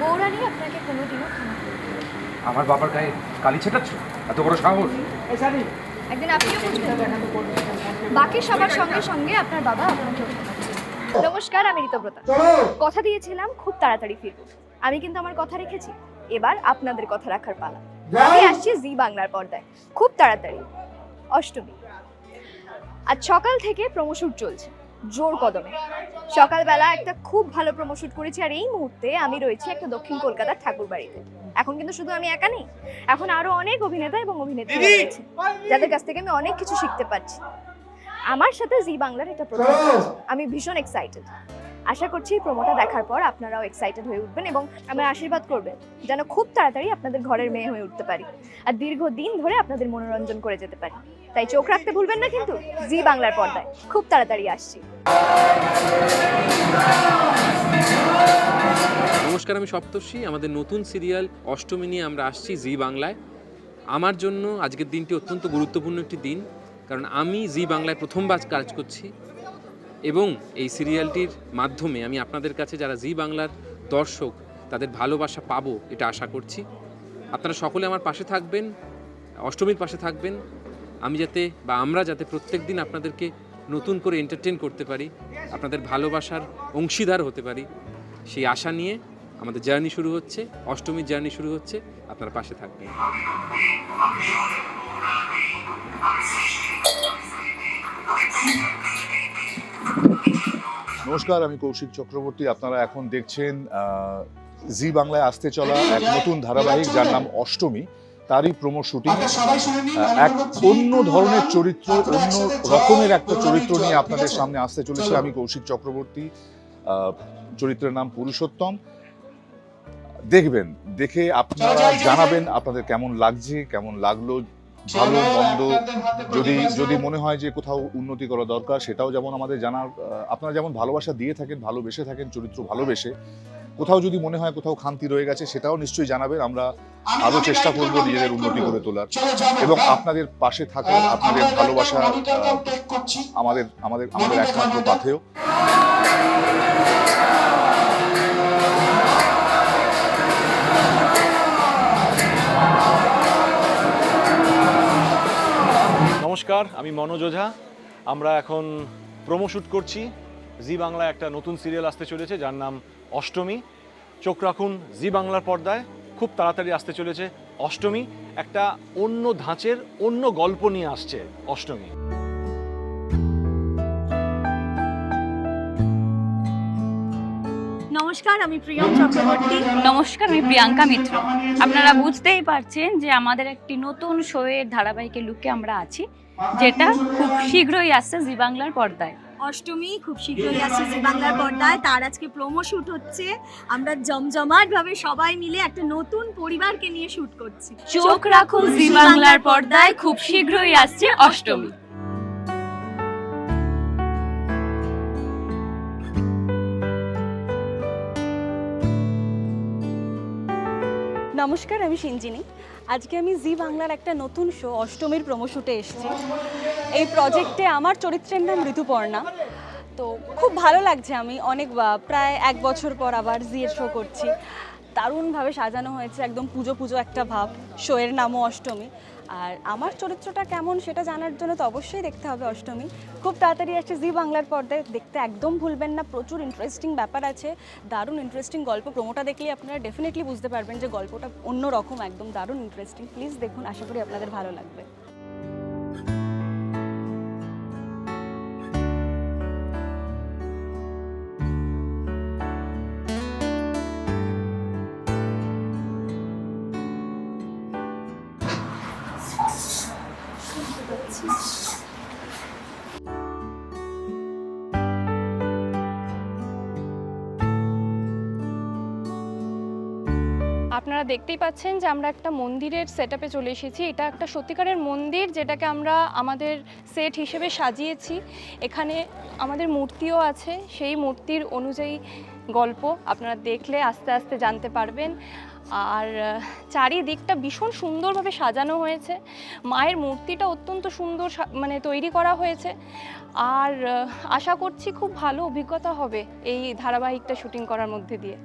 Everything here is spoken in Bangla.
বৌরানি আপনাকে কোনোদিনও ক্ষমা করবে না। আমার বাবার গায়ে কালি ছেটাচ্ছ? এত বড় সাহস। একদিন আপনিও বুঝবেন বাকি সবার সঙ্গে সঙ্গে আপনার বাবা ঠকাচ্ছে নমস্কার আমি ঋতব্রতা। কথা দিয়েছিলাম খুব তাড়াতাড়ি ফিরবো। আমি কিন্তু আমার কথা রেখেছি। এবার আপনাদের কথা রাখার পালা। আমি আসছি জি বাংলার পর্দায়। খুব তাড়াতাড়ি। অষ্টমী। আজ সকাল থেকে প্রমোশুট চলছে। জোর কদমে। সকালবেলা একটা খুব ভালো প্রমোশুট করেছি আর এই মুহূর্তে আমি রয়েছি একটা দক্ষিণ কলকাতার ঠাকুর বাড়িতে এখন কিন্তু শুধু আমি একা নেই এখন আরও অনেক অভিনেতা এবং অভিনেত্রী রয়েছে যাদের কাছ থেকে আমি অনেক কিছু শিখতে পারছি। আমার সাথে জি বাংলার একটা প্রথম আমি ভীষণ এক্সাইটেড আশা করছি এই প্রোমোটা দেখার পর আপনারাও এক্সাইটেড হয়ে উঠবেন এবং আমার আশীর্বাদ করবেন যেন খুব তাড়াতাড়ি আপনাদের ঘরের মেয়ে হয়ে উঠতে পারি। আর দীর্ঘদিন ধরে আপনাদের মনোরঞ্জন করে যেতে পারি। তাই চোখ রাখতে ভুলবেন না কিন্তু জি বাংলার পর্দায়। খুব তাড়াতাড়ি আসছি। নমস্কার, আমি সপ্তর্ষি। আমাদের নতুন সিরিয়াল অষ্টমী নিয়ে আমরা আসছি জি বাংলায়। আমার জন্য আজকের দিনটি অত্যন্ত গুরুত্বপূর্ণ একটি দিন, কারণ আমি জি বাংলায় প্রথমবার কাজ করছি এবং এই সিরিয়ালটির মাধ্যমে আমি আপনাদের কাছে যারা জি বাংলার দর্শক, তাদের ভালোবাসা পাবো এটা আশা করছি। আপনারা সকলে আমার পাশে থাকবেন, অষ্টমীর পাশে থাকবেন। আমি যাতে বা আমরা যাতে প্রত্যেক দিন আপনাদেরকে নতুন করে এন্টারটেন করতে পারি, আপনাদের ভালোবাসার অংশীদার হতে পারি, সেই আশা নিয়ে আমাদের জার্নি শুরু হচ্ছে, অষ্টমীর জার্নি শুরু হচ্ছে, আপনারা পাশে থাকবেন। নমস্কার, আমি কৌশিক চক্রবর্তী, আপনারা এখন দেখছেন জি বাংলায় আসতে চলা এক নতুন ধারাবাহিক, যার নাম অষ্টমী। তারই প্রোমো শুটিং এক অন্য ধরনের চরিত্র অন্য রকমের একটা চরিত্র নিয়ে আপনাদের সামনে আসতে চলেছে আমি কৌশিক চক্রবর্তী চরিত্রের নাম পুরুষোত্তম। দেখবেন দেখে আপনারা জানাবেন আপনাদের কেমন লাগছে কেমন লাগল ভালো মন্দ যদি যদি মনে হয় যে কোথাও উন্নতি করা দরকার সেটাও যেমন আমাদের জানার আপনারা যেমন ভালোবাসা দিয়ে থাকেন ভালোবেসে থাকেন চরিত্র ভালোবেসে কোথাও যদি মনে হয় কোথাও খান্তি রয়ে গেছে সেটাও নিশ্চয়ই জানাবেন। আমরা আরও চেষ্টা করব নিজেদের উন্নতি করে তোলার। এবং আপনাদের পাশে থাকা আপনাদের ভালোবাসা আমাদের আমাদের আমাদের একমাত্র পাথেয়। নমস্কার আমি মনোজ ওঝা। আমরা এখন প্রোমো শ্যুট করছি। জি বাংলায় একটা নতুন সিরিয়াল আসতে চলেছে যার নাম অষ্টমী। চোখ রাখুন জি বাংলার পর্দায় খুব তাড়াতাড়ি আসতে চলেছে অষ্টমী। একটা অন্য ধাঁচের অন্য গল্প নিয়ে আসছে অষ্টমী। নমস্কার আমি প্রিয়ম চক্রবর্তী। নমস্কার আমি প্রিয়াঙ্কা মিত্র। আপনারা বুঝতেই পারছেন যে আমাদের একটি নতুন শোয়ের ধারাবাহিকের লুকে আমরা আছি যেটা খুব শীঘ্রই আসছে জি বাংলার পর্দায়। অষ্টমী খুব শীঘ্রই আসছে জি বাংলার পর্দায়। তার আজকে প্রোমো শুট হচ্ছে। আমরা জমজমাট ভাবে সবাই মিলে একটা নতুন পরিবারকে নিয়ে শুট করছি। চোখ রাখুন জি বাংলার পর্দায় খুব শীঘ্রই আসছে অষ্টমী। নমস্কার আমি সিঞ্জিনি। আজকে আমি জি বাংলার একটা নতুন শো অষ্টমীর প্রমোশুটে এসেছি। এই প্রজেক্টে আমার চরিত্রের নাম ঋতুপর্ণা। তো খুব ভালো লাগছে আমি অনেক প্রায় এক বছর পর আবার জি এর শো করছি। দারুণভাবে সাজানো হয়েছে, একদম পুজো পুজো একটা ভাব। শোয়ের নামও অষ্টমী। আর আমার চরিত্রটা কেমন সেটা জানার জন্য তো অবশ্যই দেখতে হবে অষ্টমী। খুব তাড়াতাড়ি আসছে জি বাংলার পর্দায়, দেখতে একদম ভুলবেন না, প্রচুর ইন্টারেস্টিং ব্যাপার আছে, দারুণ ইন্টারেস্টিং গল্প। প্রোমোটা দেখলে আপনারা ডেফিনেটলি বুঝতে পারবেন যে গল্পটা অন্য রকম একদম দারুণ ইন্টারেস্টিং প্লিজ দেখুন, আশা করি আপনাদের ভালো লাগবে। আপনারা দেখতেই পাচ্ছেন যে আমরা একটা মন্দিরের সেট চলে এসেছি। এটা একটা সত্যিকারের মন্দির যেটাকে আমরা আমাদের সেট হিসেবে সাজিয়েছি। এখানে আমাদের মূর্তিও আছে। সেই মূর্তির অনুযায়ী গল্প আপনারা দেখলে আস্তে আস্তে জানতে পারবেন। আর চারিদিকটা ভীষণ সুন্দরভাবে সাজানো হয়েছে। মায়ের মূর্তিটা অত্যন্ত সুন্দর মানে তৈরি করা হয়েছে। আর আশা করছি খুব ভালো অভিজ্ঞতা হবে এই ধারাবাহিকটা শুটিং করার মধ্যে দিয়ে।